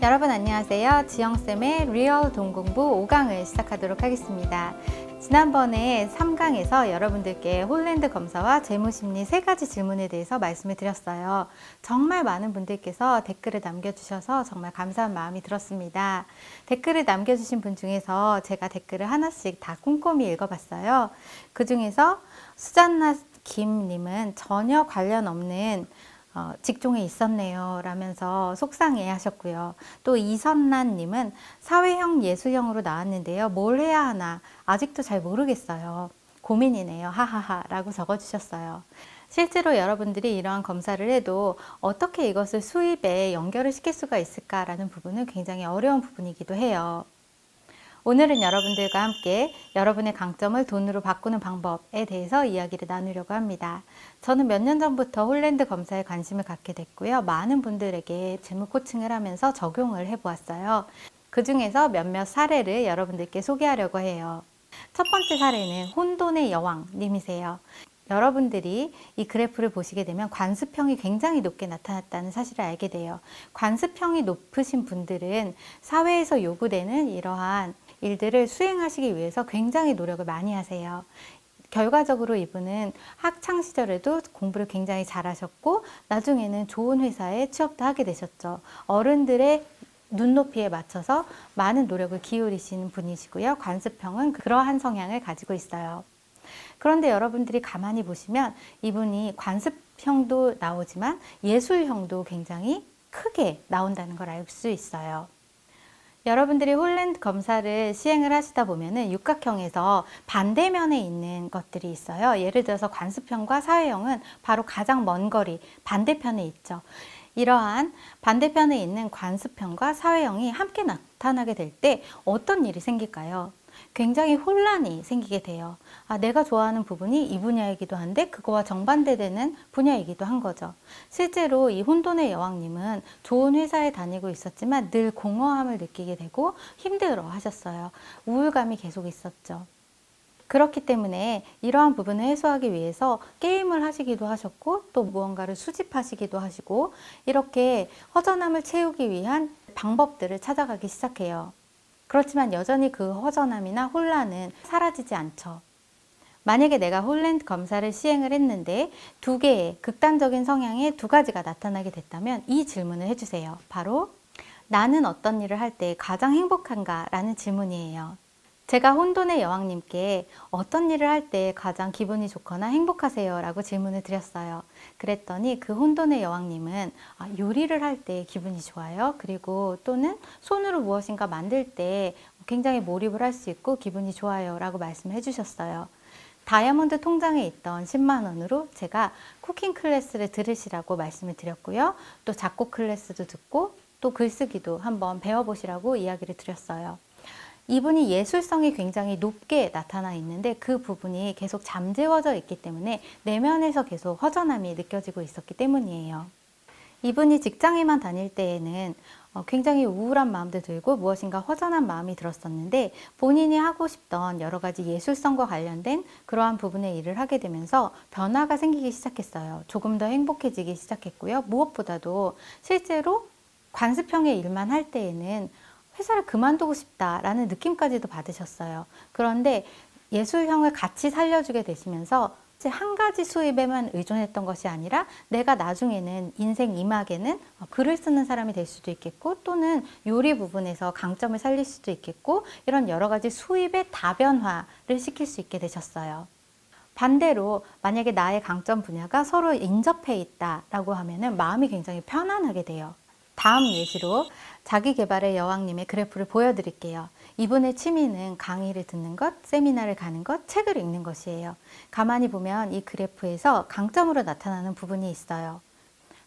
여러분 안녕하세요. 지영쌤의 리얼 동공부 5강을 시작하도록 하겠습니다. 지난번에 3강에서 여러분들께 홀랜드 검사와 재무심리 세 가지 질문에 대해서 말씀을 드렸어요. 정말 많은 분들께서 댓글을 남겨주셔서 정말 감사한 마음이 들었습니다. 댓글을 남겨주신 분 중에서 제가 댓글을 하나씩 다 꼼꼼히 읽어봤어요. 그 중에서 수잔나 김님은 전혀 관련 없는 어, 직종에 있었네요. 라면서 속상해 하셨고요. 또 이선란님은 사회형 예술형으로 나왔는데요. 뭘 해야 하나 아직도 잘 모르겠어요. 고민이네요. 하하하 라고 적어주셨어요. 실제로 여러분들이 이러한 검사를 해도 어떻게 이것을 수입에 연결을 시킬 수가 있을까라는 부분은 굉장히 어려운 부분이기도 해요. 오늘은 여러분들과 함께 여러분의 강점을 돈으로 바꾸는 방법에 대해서 이야기를 나누려고 합니다. 저는 몇 년 전부터 홀랜드 검사에 관심을 갖게 됐고요. 많은 분들에게 재무 코칭을 하면서 적용을 해보았어요. 그 중에서 몇몇 사례를 여러분들께 소개하려고 해요. 첫 번째 사례는 혼돈의 여왕님이세요. 여러분들이 이 그래프를 보시게 되면 관습형이 굉장히 높게 나타났다는 사실을 알게 돼요. 관습형이 높으신 분들은 사회에서 요구되는 이러한 일들을 수행하시기 위해서 굉장히 노력을 많이 하세요. 결과적으로 이분은 학창 시절에도 공부를 굉장히 잘하셨고 나중에는 좋은 회사에 취업도 하게 되셨죠. 어른들의 눈높이에 맞춰서 많은 노력을 기울이시는 분이시고요. 관습형은 그러한 성향을 가지고 있어요. 그런데 여러분들이 가만히 보시면 이분이 관습형도 나오지만 예술형도 굉장히 크게 나온다는 걸 알 수 있어요. 여러분들이 홀랜드 검사를 시행을 하시다 보면은 육각형에서 반대면에 있는 것들이 있어요. 예를 들어서 관습형과 사회형은 바로 가장 먼 거리 반대편에 있죠. 이러한 반대편에 있는 관습형과 사회형이 함께 나타나게 될 때 어떤 일이 생길까요? 굉장히 혼란이 생기게 돼요. 아, 내가 좋아하는 부분이 이 분야이기도 한데 그거와 정반대되는 분야이기도 한 거죠. 실제로 이 혼돈의 여왕님은 좋은 회사에 다니고 있었지만 늘 공허함을 느끼게 되고 힘들어 하셨어요. 우울감이 계속 있었죠. 그렇기 때문에 이러한 부분을 해소하기 위해서 게임을 하시기도 하셨고 또 무언가를 수집하시기도 하시고 이렇게 허전함을 채우기 위한 방법들을 찾아가기 시작해요. 그렇지만 여전히 그 허전함이나 혼란은 사라지지 않죠. 만약에 내가 홀랜드 검사를 시행을 했는데 두 개의 극단적인 성향의 두 가지가 나타나게 됐다면 이 질문을 해주세요. 바로 나는 어떤 일을 할 때 가장 행복한가? 라는 질문이에요. 제가 혼돈의 여왕님께 어떤 일을 할 때 가장 기분이 좋거나 행복하세요? 라고 질문을 드렸어요. 그랬더니 그 혼돈의 여왕님은 아, 요리를 할 때 기분이 좋아요. 그리고 또는 손으로 무엇인가 만들 때 굉장히 몰입을 할 수 있고 기분이 좋아요. 라고 말씀을 해주셨어요. 다이아몬드 통장에 있던 10만 원으로 제가 쿠킹 클래스를 들으시라고 말씀을 드렸고요. 또 작곡 클래스도 듣고 또 글쓰기도 한번 배워보시라고 이야기를 드렸어요. 이분이 예술성이 굉장히 높게 나타나 있는데 그 부분이 계속 잠재워져 있기 때문에 내면에서 계속 허전함이 느껴지고 있었기 때문이에요. 이분이 직장에만 다닐 때에는 어, 굉장히 우울한 마음도 들고 무엇인가 허전한 마음이 들었었는데 본인이 하고 싶던 여러 가지 예술성과 관련된 그러한 부분의 일을 하게 되면서 변화가 생기기 시작했어요. 조금 더 행복해지기 시작했고요. 무엇보다도 실제로 관습형의 일만 할 때에는 회사를 그만두고 싶다라는 느낌까지도 받으셨어요. 그런데 예술형을 같이 살려주게 되시면서 한 가지 수입에만 의존했던 것이 아니라 내가 나중에는 인생 이막에는 글을 쓰는 사람이 될 수도 있겠고 또는 요리 부분에서 강점을 살릴 수도 있겠고 이런 여러 가지 수입의 다변화를 시킬 수 있게 되셨어요. 반대로 만약에 나의 강점 분야가 서로 인접해 있다라고 하면은 마음이 굉장히 편안하게 돼요. 다음 예시로 자기 개발의 여왕님의 그래프를 보여드릴게요. 이분의 취미는 강의를 듣는 것, 세미나를 가는 것, 책을 읽는 것이에요. 가만히 보면 이 그래프에서 강점으로 나타나는 부분이 있어요.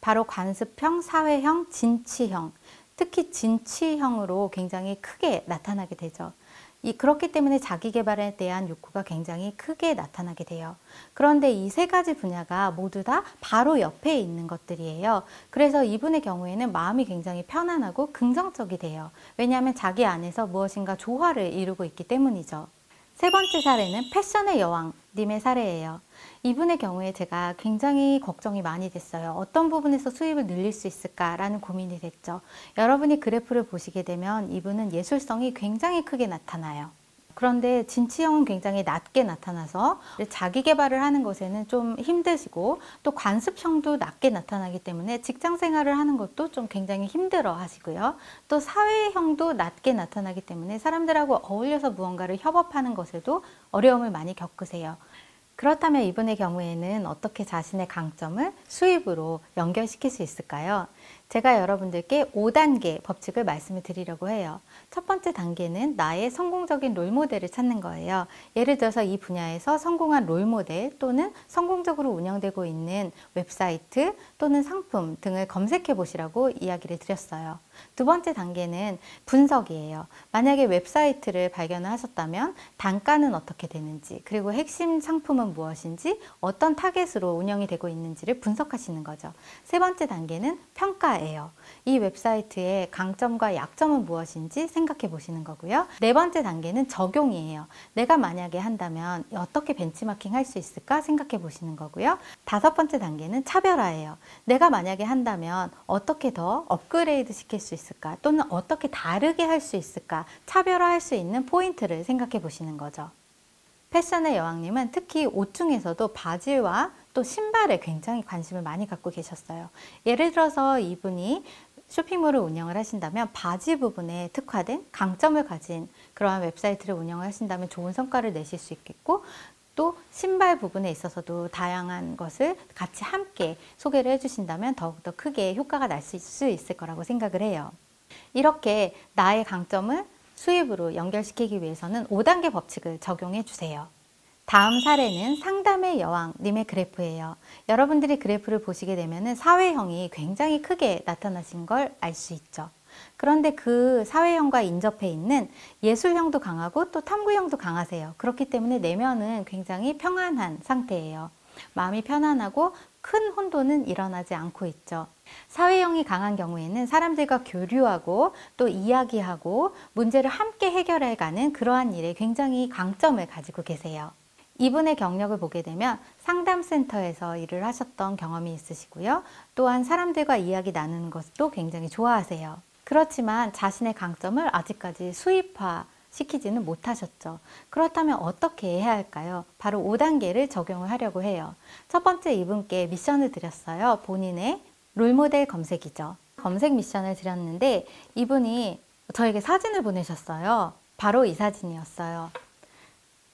바로 관습형, 사회형, 진취형, 특히 진취형으로 굉장히 크게 나타나게 되죠. 이 그렇기 때문에 자기 개발에 대한 욕구가 굉장히 크게 나타나게 돼요. 그런데 이 세 가지 분야가 모두 다 바로 옆에 있는 것들이에요. 그래서 이분의 경우에는 마음이 굉장히 편안하고 긍정적이 돼요. 왜냐하면 자기 안에서 무엇인가 조화를 이루고 있기 때문이죠. 세 번째 사례는 패션의 여왕 님의 사례예요. 이분의 경우에 제가 굉장히 걱정이 많이 됐어요. 어떤 부분에서 수입을 늘릴 수 있을까라는 고민이 됐죠. 여러분이 그래프를 보시게 되면 이분은 예술성이 굉장히 크게 나타나요. 그런데 진치형은 굉장히 낮게 나타나서 자기 개발을 하는 것에는 좀 힘드시고 또 관습형도 낮게 나타나기 때문에 직장 생활을 하는 것도 좀 굉장히 힘들어 하시고요. 또 사회형도 낮게 나타나기 때문에 사람들하고 어울려서 무언가를 협업하는 것에도 어려움을 많이 겪으세요. 그렇다면 이분의 경우에는 어떻게 자신의 강점을 수입으로 연결시킬 수 있을까요? 제가 여러분들께 5단계 법칙을 말씀을 드리려고 해요. 첫 번째 단계는 나의 성공적인 롤모델을 찾는 거예요. 예를 들어서 이 분야에서 성공한 롤모델 또는 성공적으로 운영되고 있는 웹사이트 또는 상품 등을 검색해 보시라고 이야기를 드렸어요. 두 번째 단계는 분석이에요. 만약에 웹사이트를 발견을 하셨다면 단가는 어떻게 되는지, 그리고 핵심 상품은 무엇인지, 어떤 타겟으로 운영이 되고 있는지를 분석하시는 거죠. 세 번째 단계는 평가예요. 이 웹사이트의 강점과 약점은 무엇인지 생각해 보시는 거고요. 네 번째 단계는 적용이에요. 내가 만약에 한다면 어떻게 벤치마킹 할 수 있을까 생각해 보시는 거고요. 다섯 번째 단계는 차별화예요. 내가 만약에 한다면 어떻게 더 업그레이드 시킬 수 있을까 또는 어떻게 다르게 할 수 있을까 차별화할 수 있는 포인트를 생각해 보시는 거죠. 패션의 여왕님은 특히 옷 중에서도 바지와 또 신발에 굉장히 관심을 많이 갖고 계셨어요. 예를 들어서 이분이 쇼핑몰을 운영을 하신다면 바지 부분에 특화된 강점을 가진 그러한 웹사이트를 운영을 하신다면 좋은 성과를 내실 수 있겠고 또 신발 부분에 있어서도 다양한 것을 같이 함께 소개를 해주신다면 더욱더 크게 효과가 날 수 있을 거라고 생각을 해요. 이렇게 나의 강점을 수입으로 연결시키기 위해서는 5단계 법칙을 적용해 주세요. 다음 사례는 상담의 여왕님의 그래프예요. 여러분들이 그래프를 보시게 되면 사회형이 굉장히 크게 나타나신 걸 알 수 있죠. 그런데 그 사회형과 인접해 있는 예술형도 강하고 또 탐구형도 강하세요. 그렇기 때문에 내면은 굉장히 평안한 상태예요. 마음이 편안하고 큰 혼돈은 일어나지 않고 있죠. 사회형이 강한 경우에는 사람들과 교류하고 또 이야기하고 문제를 함께 해결해 가는 그러한 일에 굉장히 강점을 가지고 계세요. 이분의 경력을 보게 되면 상담센터에서 일을 하셨던 경험이 있으시고요. 또한 사람들과 이야기 나누는 것도 굉장히 좋아하세요. 그렇지만 자신의 강점을 아직까지 수입화 시키지는 못하셨죠. 그렇다면 어떻게 해야 할까요? 바로 5단계를 적용을 하려고 해요. 첫 번째 이분께 미션을 드렸어요. 본인의 롤모델 검색이죠. 검색 미션을 드렸는데 이분이 저에게 사진을 보내셨어요. 바로 이 사진이었어요.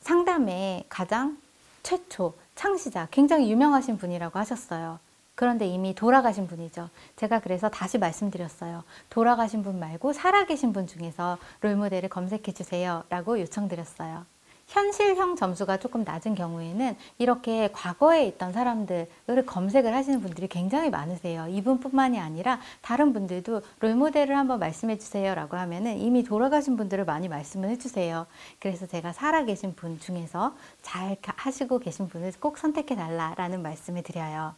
상담의 가장 최초 창시자, 굉장히 유명하신 분이라고 하셨어요. 그런데 이미 돌아가신 분이죠. 제가 그래서 다시 말씀드렸어요. 돌아가신 분 말고 살아계신 분 중에서 롤모델을 검색해 주세요. 라고 요청드렸어요. 현실형 점수가 조금 낮은 경우에는 이렇게 과거에 있던 사람들을 검색을 하시는 분들이 굉장히 많으세요. 이분뿐만이 아니라 다른 분들도 롤모델을 한번 말씀해 주세요 라고 하면은 이미 돌아가신 분들을 많이 말씀을 해 주세요. 그래서 제가 살아계신 분 중에서 잘 하시고 계신 분을 꼭 선택해 달라라는 말씀을 드려요.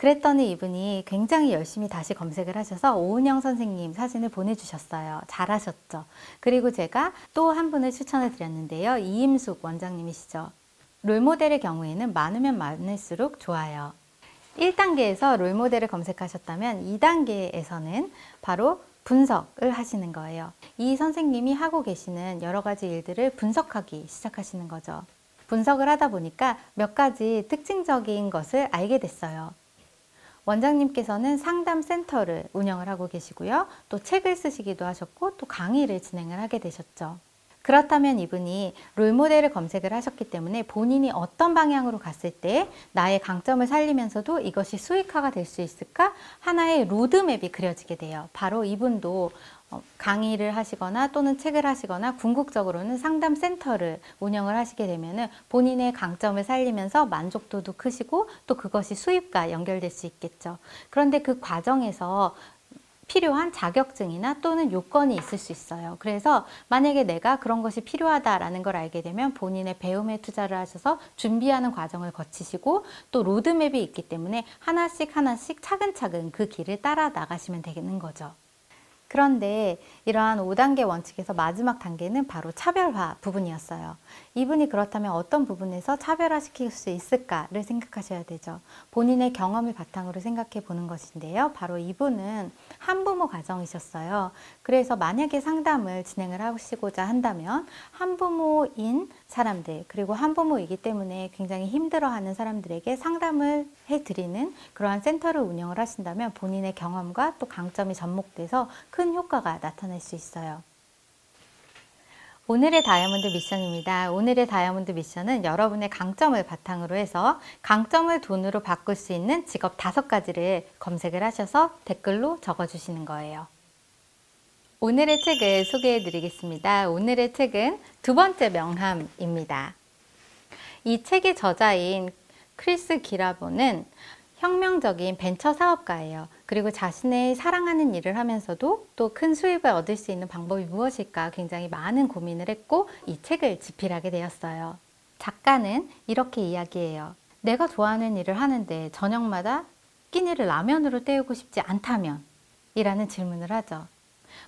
그랬더니 이분이 굉장히 열심히 다시 검색을 하셔서 오은영 선생님 사진을 보내주셨어요. 잘하셨죠. 그리고 제가 또 한 분을 추천을 드렸는데요. 이임숙 원장님이시죠. 롤모델의 경우에는 많으면 많을수록 좋아요. 1단계에서 롤모델을 검색하셨다면 2단계에서는 바로 분석을 하시는 거예요. 이 선생님이 하고 계시는 여러 가지 일들을 분석하기 시작하시는 거죠. 분석을 하다 보니까 몇 가지 특징적인 것을 알게 됐어요. 원장님께서는 상담 센터를 운영을 하고 계시고요. 또 책을 쓰시기도 하셨고 또 강의를 진행을 하게 되셨죠. 그렇다면 이분이 롤모델을 검색을 하셨기 때문에 본인이 어떤 방향으로 갔을 때 나의 강점을 살리면서도 이것이 수익화가 될 수 있을까? 하나의 로드맵이 그려지게 돼요. 바로 이분도 어, 강의를 하시거나 또는 책을 하시거나 궁극적으로는 상담 센터를 운영을 하시게 되면은 본인의 강점을 살리면서 만족도도 크시고 또 그것이 수입과 연결될 수 있겠죠. 그런데 그 과정에서 필요한 자격증이나 또는 요건이 있을 수 있어요. 그래서 만약에 내가 그런 것이 필요하다라는 걸 알게 되면 본인의 배움에 투자를 하셔서 준비하는 과정을 거치시고 또 로드맵이 있기 때문에 하나씩 하나씩 차근차근 그 길을 따라 나가시면 되는 거죠. 그런데 이러한 5단계 원칙에서 마지막 단계는 바로 차별화 부분이었어요. 이분이 그렇다면 어떤 부분에서 차별화시킬 수 있을까를 생각하셔야 되죠. 본인의 경험을 바탕으로 생각해 보는 것인데요. 바로 이분은 한부모 가정이셨어요. 그래서 만약에 상담을 진행을 하시고자 한다면 한부모인 사람들, 그리고 한부모이기 때문에 굉장히 힘들어하는 사람들에게 상담을 해드리는 그러한 센터를 운영을 하신다면 본인의 경험과 또 강점이 접목돼서 큰 효과가 나타날 수 있어요. 오늘의 다이아몬드 미션입니다. 오늘의 다이아몬드 미션은 여러분의 강점을 바탕으로 해서 강점을 돈으로 바꿀 수 있는 직업 다섯 가지를 검색을 하셔서 댓글로 적어주시는 거예요. 오늘의 책을 소개해 드리겠습니다. 오늘의 책은 두 번째 명함입니다. 이 책의 저자인 크리스 기라보는 혁명적인 벤처 사업가예요. 그리고 자신의 사랑하는 일을 하면서도 또 큰 수입을 얻을 수 있는 방법이 무엇일까 굉장히 많은 고민을 했고 이 책을 집필하게 되었어요. 작가는 이렇게 이야기해요. 내가 좋아하는 일을 하는데 저녁마다 끼니를 라면으로 때우고 싶지 않다면? 이라는 질문을 하죠.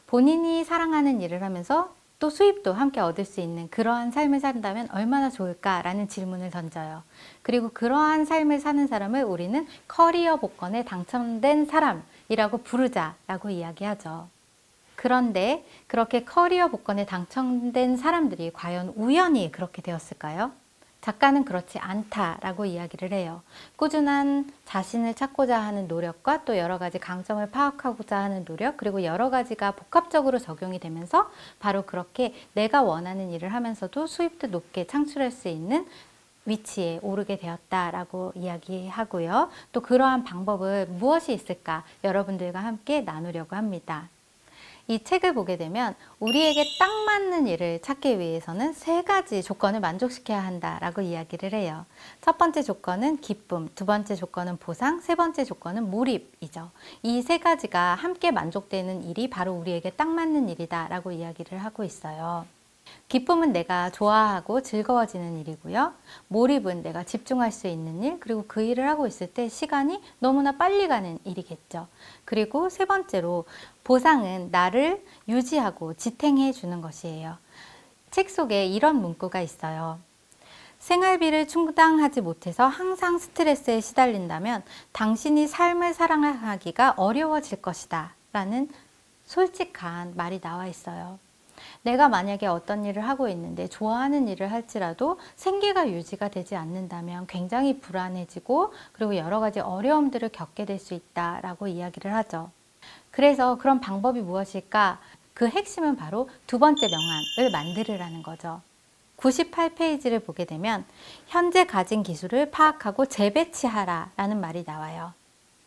본인이 사랑하는 일을 하면서 또 수입도 함께 얻을 수 있는 그러한 삶을 산다면 얼마나 좋을까라는 질문을 던져요. 그리고 그러한 삶을 사는 사람을 우리는 커리어 복권에 당첨된 사람이라고 부르자라고 이야기하죠. 그런데 그렇게 커리어 복권에 당첨된 사람들이 과연 우연히 그렇게 되었을까요? 작가는 그렇지 않다라고 이야기를 해요. 꾸준한 자신을 찾고자 하는 노력과 또 여러 가지 강점을 파악하고자 하는 노력, 그리고 여러 가지가 복합적으로 적용이 되면서 바로 그렇게 내가 원하는 일을 하면서도 수입도 높게 창출할 수 있는 위치에 오르게 되었다라고 이야기하고요. 또 그러한 방법은 무엇이 있을까 여러분들과 함께 나누려고 합니다. 이 책을 보게 되면 우리에게 딱 맞는 일을 찾기 위해서는 세 가지 조건을 만족시켜야 한다라고 이야기를 해요. 첫 번째 조건은 기쁨, 두 번째 조건은 보상, 세 번째 조건은 몰입이죠. 이 세 가지가 함께 만족되는 일이 바로 우리에게 딱 맞는 일이다라고 이야기를 하고 있어요. 기쁨은 내가 좋아하고 즐거워지는 일이고요. 몰입은 내가 집중할 수 있는 일, 그리고 그 일을 하고 있을 때 시간이 너무나 빨리 가는 일이겠죠. 그리고 세 번째로 보상은 나를 유지하고 지탱해 주는 것이에요. 책 속에 이런 문구가 있어요. 생활비를 충당하지 못해서 항상 스트레스에 시달린다면 당신이 삶을 사랑하기가 어려워질 것이다. 라는 솔직한 말이 나와 있어요. 내가 만약에 어떤 일을 하고 있는데 좋아하는 일을 할지라도 생계가 유지가 되지 않는다면 굉장히 불안해지고 그리고 여러 가지 어려움들을 겪게 될 수 있다라고 이야기를 하죠. 그래서 그런 방법이 무엇일까? 그 핵심은 바로 두 번째 명함을 만들으라는 거죠. 98페이지를 보게 되면 현재 가진 기술을 파악하고 재배치하라 라는 말이 나와요.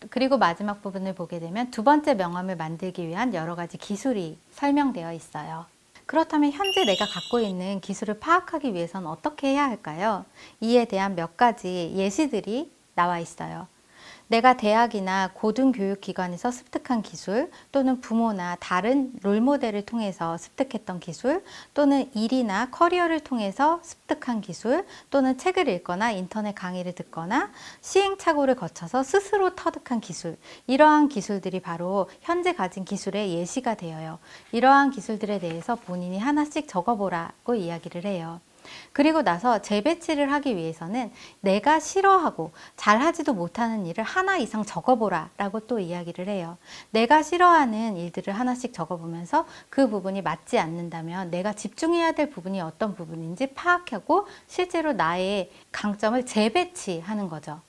그리고 마지막 부분을 보게 되면 두 번째 명함을 만들기 위한 여러 가지 기술이 설명되어 있어요. 그렇다면 현재 내가 갖고 있는 기술을 파악하기 위해서는 어떻게 해야 할까요? 이에 대한 몇 가지 예시들이 나와 있어요. 내가 대학이나 고등교육기관에서 습득한 기술 또는 부모나 다른 롤모델을 통해서 습득했던 기술 또는 일이나 커리어를 통해서 습득한 기술 또는 책을 읽거나 인터넷 강의를 듣거나 시행착오를 거쳐서 스스로 터득한 기술 이러한 기술들이 바로 현재 가진 기술의 예시가 되어요. 이러한 기술들에 대해서 본인이 하나씩 적어보라고 이야기를 해요. 그리고 나서 재배치를 하기 위해서는 내가 싫어하고 잘하지도 못하는 일을 하나 이상 적어보라 라고 또 이야기를 해요. 내가 싫어하는 일들을 하나씩 적어보면서 그 부분이 맞지 않는다면 내가 집중해야 될 부분이 어떤 부분인지 파악하고 실제로 나의 강점을 재배치하는 거죠.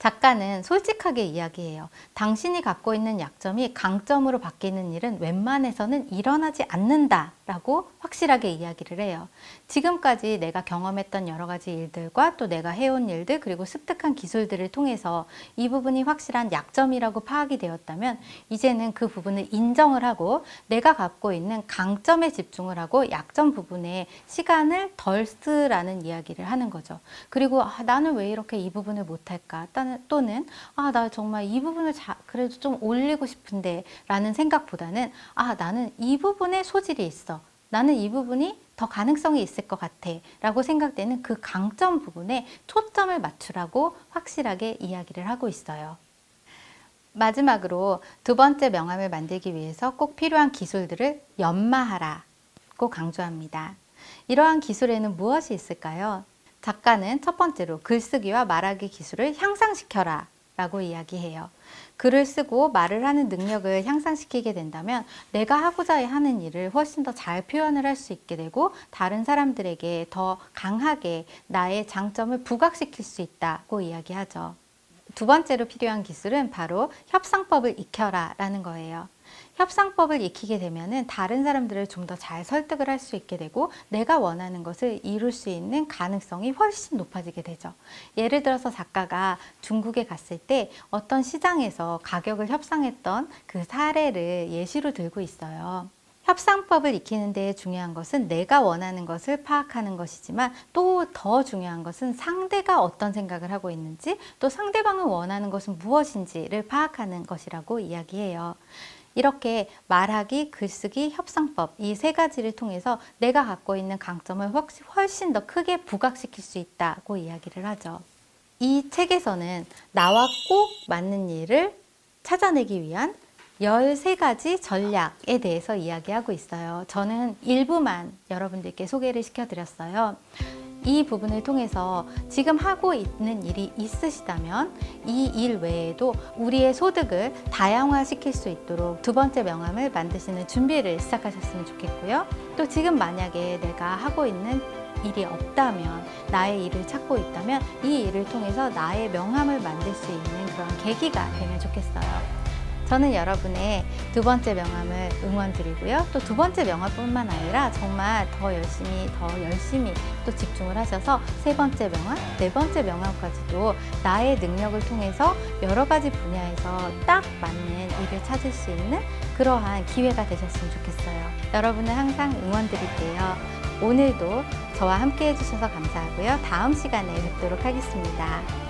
작가는 솔직하게 이야기해요. 당신이 갖고 있는 약점이 강점으로 바뀌는 일은 웬만해서는 일어나지 않는다. 라고 확실하게 이야기를 해요. 지금까지 내가 경험했던 여러 가지 일들과 또 내가 해온 일들 그리고 습득한 기술들을 통해서 이 부분이 확실한 약점이라고 파악이 되었다면 이제는 그 부분을 인정을 하고 내가 갖고 있는 강점에 집중을 하고 약점 부분에 시간을 덜 쓰라는 이야기를 하는 거죠. 그리고 아, 나는 왜 이렇게 이 부분을 못할까? 또는 아, 나 정말 이 부분을 자, 그래도 좀 올리고 싶은데 라는 생각보다는 아, 나는 이 부분에 소질이 있어. 나는 이 부분이 더 가능성이 있을 것 같아 라고 생각되는 그 강점 부분에 초점을 맞추라고 확실하게 이야기를 하고 있어요. 마지막으로 두 번째 명함을 만들기 위해서 꼭 필요한 기술들을 연마하라고 강조합니다. 이러한 기술에는 무엇이 있을까요? 작가는 첫 번째로 글쓰기와 말하기 기술을 향상시켜라 라고 이야기해요. 글을 쓰고 말을 하는 능력을 향상시키게 된다면 내가 하고자 하는 일을 훨씬 더 잘 표현을 할 수 있게 되고 다른 사람들에게 더 강하게 나의 장점을 부각시킬 수 있다고 이야기하죠. 두 번째로 필요한 기술은 바로 협상법을 익혀라 라는 거예요. 협상법을 익히게 되면은 다른 사람들을 좀 더 잘 설득을 할 수 있게 되고 내가 원하는 것을 이룰 수 있는 가능성이 훨씬 높아지게 되죠. 예를 들어서 작가가 중국에 갔을 때 어떤 시장에서 가격을 협상했던 그 사례를 예시로 들고 있어요. 협상법을 익히는 데 중요한 것은 내가 원하는 것을 파악하는 것이지만 또 더 중요한 것은 상대가 어떤 생각을 하고 있는지 또 상대방은 원하는 것은 무엇인지를 파악하는 것이라고 이야기해요. 이렇게 말하기, 글쓰기, 협상법 이 세 가지를 통해서 내가 갖고 있는 강점을 훨씬- 더 크게 부각시킬 수 있다고 이야기를 하죠. 이 책에서는 나와 꼭 맞는 일을 찾아내기 위한 13가지 전략에 대해서 이야기하고 있어요. 저는 일부만 여러분들께 소개를 시켜드렸어요. 이 부분을 통해서 지금 하고 있는 일이 있으시다면 이 일 외에도 우리의 소득을 다양화시킬 수 있도록 두 번째 명함을 만드시는 준비를 시작하셨으면 좋겠고요. 또 지금 만약에 내가 하고 있는 일이 없다면 나의 일을 찾고 있다면 이 일을 통해서 나의 명함을 만들 수 있는 그런 계기가 되면 좋겠어요. 저는 여러분의 두 번째 명함을 응원드리고요. 또 두 번째 명함뿐만 아니라 정말 더 열심히, 더 열심히 또 집중을 하셔서 세 번째 명함, 네 번째 명함까지도 나의 능력을 통해서 여러 가지 분야에서 딱 맞는 일을 찾을 수 있는 그러한 기회가 되셨으면 좋겠어요. 여러분을 항상 응원드릴게요. 오늘도 저와 함께 해주셔서 감사하고요. 다음 시간에 뵙도록 하겠습니다.